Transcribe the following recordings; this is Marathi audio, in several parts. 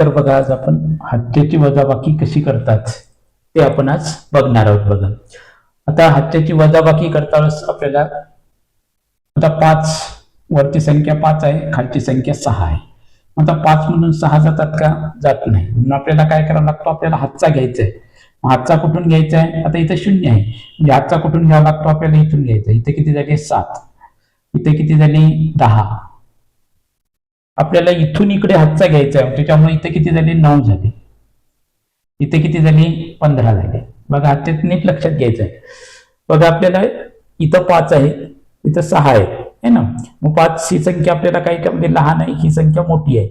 तर बघा आज आपण हत्याची वजाबाकी कशी करतात ते आपण आज बघणार आहोत बघा. आता हत्याची वजाबाकी करतानाच आपल्याला आता पाच वरची संख्या पाच आहे खालची संख्या सहा आहे. आता पाच म्हणून सहा जातात का? जात नाही. म्हणून आपल्याला काय करावं लागतो? आपल्याला हातचा घ्यायचा आहे. मग हातचा कुठून घ्यायचा आहे? आता इथं शून्य आहे. म्हणजे हातचा कुठून घ्यावा लागतो? आपल्याला इथून घ्यायचा इथे किती झाली? सात. इथे किती झाली? दहा. आपल्याला इथून इकडे हातचा घ्यायचा आहे. त्याच्यामुळे इथे किती झाले? नऊ झाले. इथे किती झाली? पंधरा झाले. बघा हातात नीट लक्षात घ्यायचं आहे. बघा आपल्याला इथं पाच आहे. इथं सहा आहे. है ना? मग पाच ही संख्या आपल्याला काही म्हणजे लहान आहे ही संख्या मोठी आहे.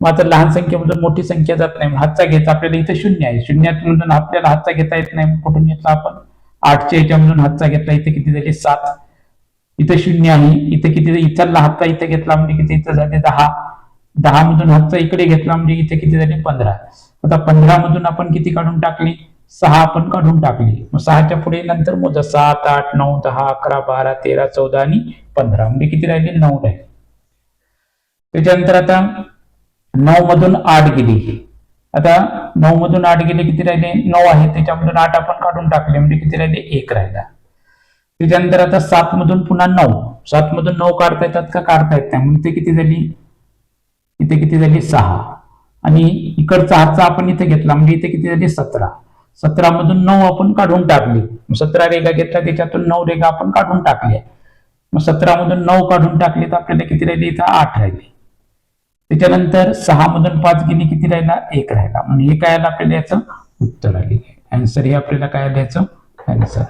मग आता लहान संख्येमधून म्हणजे मोठी संख्या जात नाही. मग हातचा घ्यायचा. आपल्याला इथं शून्य आहे. शून्यातमधून आपल्याला हातचा घेता येत नाही. कुठून घेतला आपण? आठच्या याच्यामधून हातचा घेतला. इथे किती झाले? सात. इथं शून्य आहे. इथे किती इथला हप्ता इथे घेतला म्हणजे किती? इथं झाले दहा. दहा मधून हप्ता इकडे घेतला म्हणजे इथे किती झाले? पंधरा. आता पंधरा मधून आपण किती काढून टाकले? सहा आपण काढून टाकली. मग सहाच्या पुढे नंतर मोजा. सात आठ नऊ दहा अकरा बारा तेरा चौदा आणि पंधरा. म्हणजे किती राहिले? नऊ राहिले. त्याच्यानंतर आता नऊ मधून आठ गेली आता नऊ मधून आठ गेले किती राहिले? नऊ आहे. त्याच्यामधून आठ आपण काढून टाकले. म्हणजे किती राहिले? एक राहिला. त्याच्यानंतर आता सात मधून पुन्हा नऊ. सात मधून नऊ काढता येतात का काढता येत नाही. म्हणून ते किती झाली? इथे किती झाली? सहा. आणि इकडचा हातचा आपण इथे घेतला. म्हणजे इथे किती झाली? सतरा. सतरा मधून नऊ आपण काढून टाकली. मग सतरा रेगा घेतल्या त्याच्यातून नऊ रेगा आपण काढून टाकल्या. मग सतरा मधून नऊ काढून टाकले तर आपल्याला किती राहिले? इथं आठ राहिले. त्याच्यानंतर सहा मधून पाच गेली किती राहिला? एक राहिला. म्हणजे हे काय आलं आपल्याला याचं? उत्तर आलेलं आहे आन्सर हे आपल्याला काय आलं याचं? आन्सर